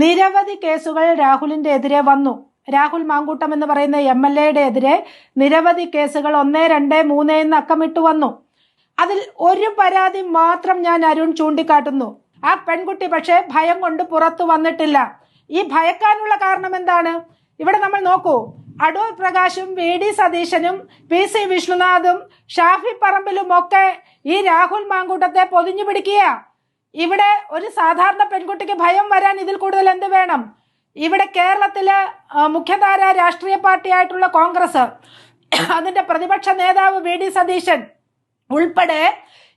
നിരവധി കേസുകൾ രാഹുലിന്റെ എതിരെ വന്നു. രാഹുൽ മാങ്കൂട്ടം എന്ന് പറയുന്ന എം എൽ എയുടെ എതിരെ നിരവധി കേസുകൾ ഒന്ന് രണ്ട് മൂന്ന് എന്ന് അക്കമിട്ട് വന്നു. അതിൽ ഒരു പരാതി മാത്രം ഞാൻ അരുൺ ചൂണ്ടിക്കാട്ടുന്നു. ആ പെൺകുട്ടി പക്ഷേ ഭയം കൊണ്ട് പുറത്തു വന്നിട്ടില്ല. ഈ ഭയക്കാനുള്ള കാരണം എന്താണ്? ഇവിടെ നമ്മൾ നോക്കൂ. അടൂർ പ്രകാശും വി ഡി സതീശനും പി സി വിഷ്ണുനാഥും ഷാഫി പറമ്പിലും ഒക്കെ ഈ രാഹുൽ മാങ്കൂട്ടത്തെ പൊതിഞ്ഞു പിടിക്കുക ഇവിടെ ഒരു സാധാരണ പെൺകുട്ടിക്ക് ഭയം വരാൻ ഇതിൽ കൂടുതൽ എന്ത് വേണം? ഇവിടെ കേരളത്തിലെ മുഖ്യധാര രാഷ്ട്രീയ പാർട്ടിയായിട്ടുള്ള കോൺഗ്രസ് അതിന്റെ പ്രതിപക്ഷ നേതാവ് വി ഡി സതീശൻ ഉൾപ്പെടെ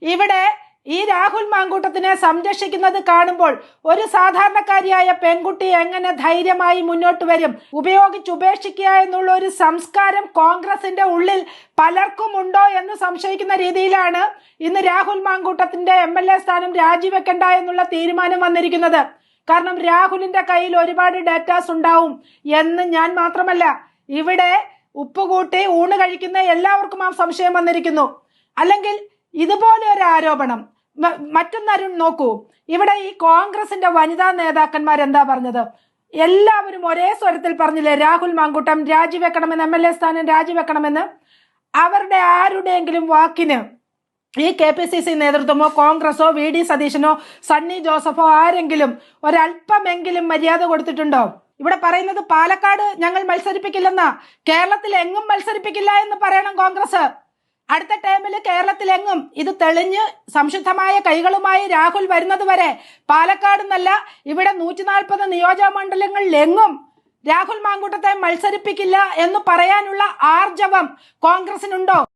ഇവിടെ ഈ രാഹുൽ മാങ്കൂട്ടത്തിനെ സംരക്ഷിക്കുന്നത് കാണുമ്പോൾ ഒരു സാധാരണക്കാരിയായ പെൺകുട്ടി എങ്ങനെ ധൈര്യമായി മുന്നോട്ട് വരും? ഉപയോഗിച്ച് ഉപേക്ഷിക്കുക എന്നുള്ള ഒരു സംസ്കാരം കോൺഗ്രസിന്റെ ഉള്ളിൽ പലർക്കും ഉണ്ടോ എന്ന് സംശയിക്കുന്ന രീതിയിലാണ് ഇന്ന് രാഹുൽ മാങ്കൂട്ടത്തിന്റെ എം എൽ എ സ്ഥാനം രാജിവെക്കണ്ട എന്നുള്ള തീരുമാനം വന്നിരിക്കുന്നത്. കാരണം രാഹുലിന്റെ കയ്യിൽ ഒരുപാട് ഡേറ്റാസ് ഉണ്ടാവും എന്ന് ഞാൻ മാത്രമല്ല ഇവിടെ ഉപ്പുകൂട്ടി ഊണ് കഴിക്കുന്ന എല്ലാവർക്കും ആ സംശയം വന്നിരിക്കുന്നു. അല്ലെങ്കിൽ ഇതുപോലെ ഒരു ആരോപണം. മ- മറ്റൊന്നരുൺ നോക്കൂ. ഇവിടെ ഈ കോൺഗ്രസിന്റെ വനിതാ നേതാക്കന്മാർ എന്താ പറഞ്ഞത്? എല്ലാവരും ഒരേ സ്വരത്തിൽ പറഞ്ഞില്ലേ രാഹുൽ മാങ്കൂട്ടം രാജിവെക്കണമെന്ന് എം എൽ എ സ്ഥാനം രാജിവെക്കണമെന്ന്? അവരുടെ ആരുടെയെങ്കിലും വാക്കിന് ഈ കെ പി സി സി നേതൃത്വമോ കോൺഗ്രസോ വി ഡി സതീശനോ സണ്ണി ജോസഫോ ആരെങ്കിലും ഒരല്പമെങ്കിലും മര്യാദ കൊടുത്തിട്ടുണ്ടോ? ഇവിടെ പറയുന്നത് പാലക്കാട് ഞങ്ങൾ മത്സരിപ്പിക്കില്ലെന്നാ. കേരളത്തിൽ എങ്ങും മത്സരിപ്പിക്കില്ല എന്ന് പറയണം കോൺഗ്രസ്. അടുത്ത ടൈമിൽ കേരളത്തിലെങ്ങും ഇത് തെളിഞ്ഞ് സംശുദ്ധമായ കൈകളുമായി രാഹുൽ വരുന്നത് വരെ പാലക്കാട് എന്നല്ല ഇവിടെ നൂറ്റി നാൽപ്പത് നിയോജക മണ്ഡലങ്ങളിലെങ്ങും രാഹുൽ മാങ്കൂട്ടത്തെ മത്സരിപ്പിക്കില്ല എന്ന് പറയാനുള്ള ആർജവം കോൺഗ്രസിനുണ്ടോ?